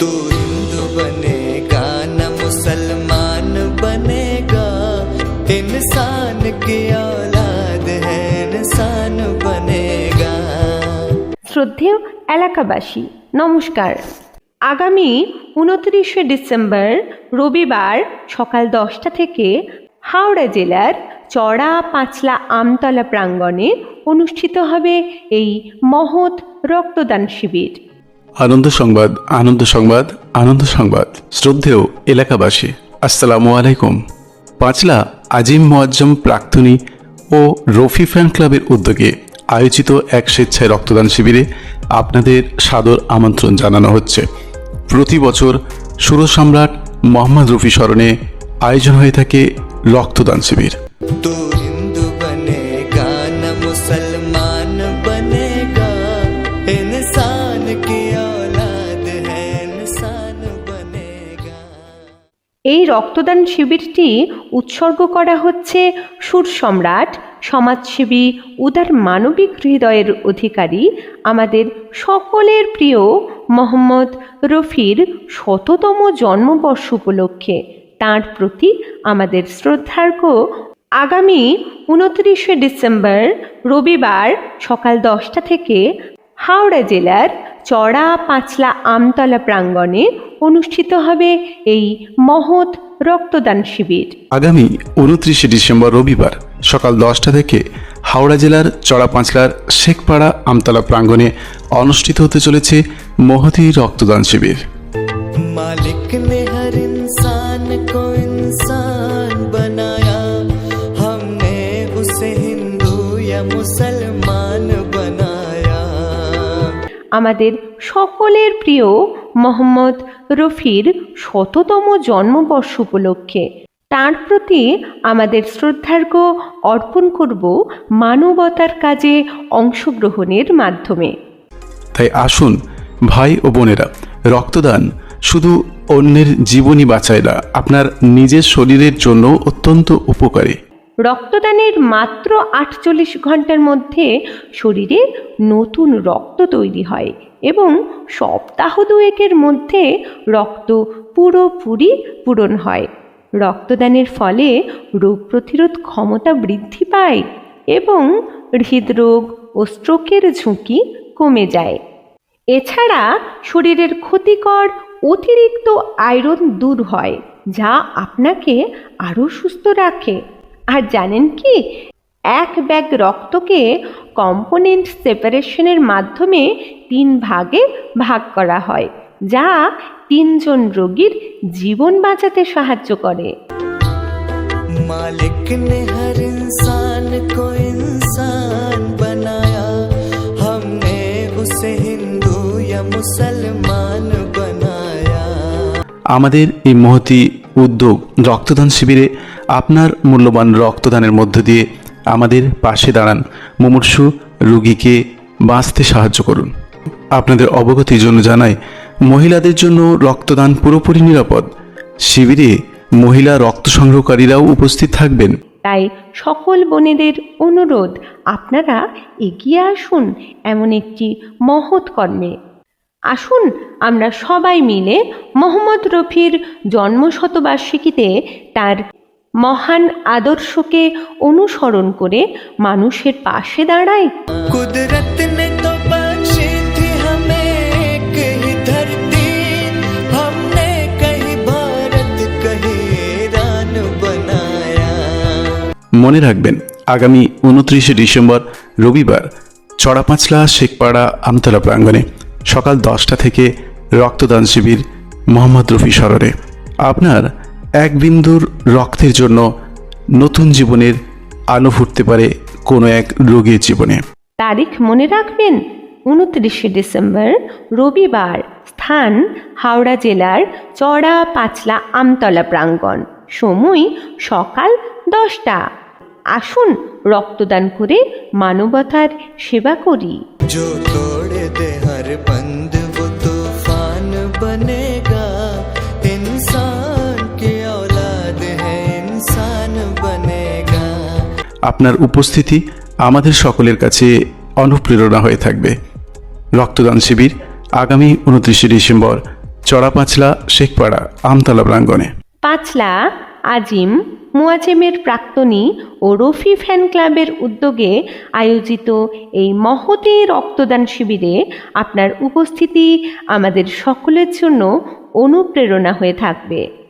तू हिंदू बनेगा न मुसलमान बनेगा इंसान की औलाद है इंसान बनेगा শ্রদ্ধেয় এলাকাবাসী নমস্কার আগামী উনত্রিশে ডিসেম্বর রবিবার সকাল দশটা থেকে হাওড়া জেলার চড়া পাঁচলা আমতলা প্রাঙ্গণে অনুষ্ঠিত হবে এই মহৎ রক্তদান শিবির আনন্দ সংবাদ আনন্দ সংবাদ আনন্দ সংবাদ। শ্রদ্ধেয় এলাকাবাসী, আসসালামু আলাইকুম। পাঁচলা আজিম মোয়াজ্জম প্রাক্তনী ও রফি ফ্যান ক্লাবের উদ্যোগে আয়োজিত এক স্বেচ্ছায় রক্তদান শিবিরে আপনাদের সাদর আমন্ত্রণ জানানো হচ্ছে। প্রতি বছর সুর সম্রাট মোহাম্মদ রফি স্মরণে আয়োজন হয়ে থাকে রক্তদান শিবির। এই রক্তদান শিবিরটি উৎসর্গ করা হচ্ছে সুর সম্রাট, সমাজসেবী, উদার মানবিক হৃদয়ের অধিকারী, আমাদের সকলের প্রিয় মোহাম্মদ রফির শততম জন্মবর্ষ উপলক্ষে। তাঁর প্রতি আমাদের শ্রদ্ধার্ঘ আগামী উনত্রিশে ডিসেম্বর রবিবার সকাল দশটা থেকে হাওড়া জেলার চড়া পাঁচলা আমতলা প্রাঙ্গণে অনুষ্ঠিত হবে এই মহৎ রক্তদান শিবির আগামী উনত্রিশে ডিসেম্বর রবিবার সকাল দশটা থেকে হাওড়া জেলার চড়াপাঁচলার শেখপাড়া আমতলা প্রাঙ্গণে অনুষ্ঠিত হতে চলেছে মহতি রক্তদান শিবির मालिक ने हर इंसान को इंसान আমাদের সকলের প্রিয় মোহাম্মদ রফির শততম জন্মবর্ষ উপলক্ষে। তার প্রতি আমাদের শ্রদ্ধার্ঘ অর্পণ করব মানবতার কাজে অংশগ্রহণের মাধ্যমে। তাই আসুন, ভাই ও বোনেরা, রক্তদান শুধু অন্যের জীবনই বাঁচায় না, আপনার নিজের শরীরের জন্য অত্যন্ত উপকারী। রক্তদানের মাত্র আটচল্লিশ ঘণ্টার মধ্যে শরীরে নতুন রক্ত তৈরি হয় এবং সপ্তাহ দুয়েকের মধ্যে রক্ত পুরোপুরি পূরণ হয়। রক্তদানের ফলে রোগ প্রতিরোধ ক্ষমতা বৃদ্ধি পায় এবং হৃদরোগ ও স্ট্রোকের ঝুঁকি কমে যায়। এছাড়া শরীরের ক্ষতিকর অতিরিক্ত আয়রন দূর হয়, যা আপনাকে আরও সুস্থ রাখে। আর জানেন কি এক ব্যাগ রক্তকে কম্পোনেন্ট সেপারেশনের মাধ্যমে তিন ভাগে ভাগ করা হয় যা তিনজন রোগীর জীবন বাঁচাতে সাহায্য করে मालिक ने हर इंसान को इंसान बनाया हमने उसे हिंदू या मुसलमान बनाया আমাদের এই মহতি উদ্যোগ রক্তদান শিবিরে আপনার মূল্যবান রক্তদানের মধ্য দিয়ে আমাদের পাশে দাঁড়ান মুমূর্ষু রুগীকে বাঁচতে সাহায্য করুন। আপনাদের অবগতির জন্য জানাই, মহিলাদের জন্য রক্তদান পুরোপুরি নিরাপদ। শিবিরে মহিলা রক্ত সংগ্রহকারীরাও উপস্থিত থাকবেন। তাই সকল বোনেদের অনুরোধ, আপনারা এগিয়ে আসুন এমন একটি মহৎ কর্মে। আসুন আমরা সবাই মিলে মোহাম্মদ রফির জন্মশতবার্ষিকীতে তার মহান আদর্শকে অনুসরণ করে মানুষের পাশে দাঁড়ায় মনে রাখবেন আগামী উনত্রিশে ডিসেম্বর রবিবার চড়াপাঁচলা শেখপাড়া আমতলা প্রাঙ্গণে সকাল দশটা থেকে রক্তদান শিবির মোহাম্মদ রফি স্মরণে আপনার এক বিন্দুর রক্তের জন্য নতুন জীবনের আলো ফুটতে পারে কোনো এক রোগীর জীবনে। তারিখ মনে রাখবেন? উনত্রিশে ডিসেম্বর রবিবার। স্থান হাওড়া জেলার চড়া পাঁচলা আমতলা প্রাঙ্গণ। সময় সকাল দশটা। আসুন রক্তদান করে মানবতার সেবা করি। जो तोड़ दे हर बंद वो तूफान बनेगा इंसान की औलाद है इंसान बनेगा আপনার উপস্থিতি আমাদের সকলের কাছে অনুপ্রেরণা হয়ে থাকবে রক্তদান শিবির আগামী উনত্রিশে ডিসেম্বর চড়াপাঁচলা শেখপাড়া আমতলা প্রাঙ্গণে পাঁচলা আজিম মুয়াজেমের প্রাক্তনী ও রফি ফ্যান ক্লাবের উদ্যোগে আয়োজিত এই মহতী রক্তদান শিবিরে আপনার উপস্থিতি আমাদের সকলের জন্য অনুপ্রেরণা হয়ে থাকবে।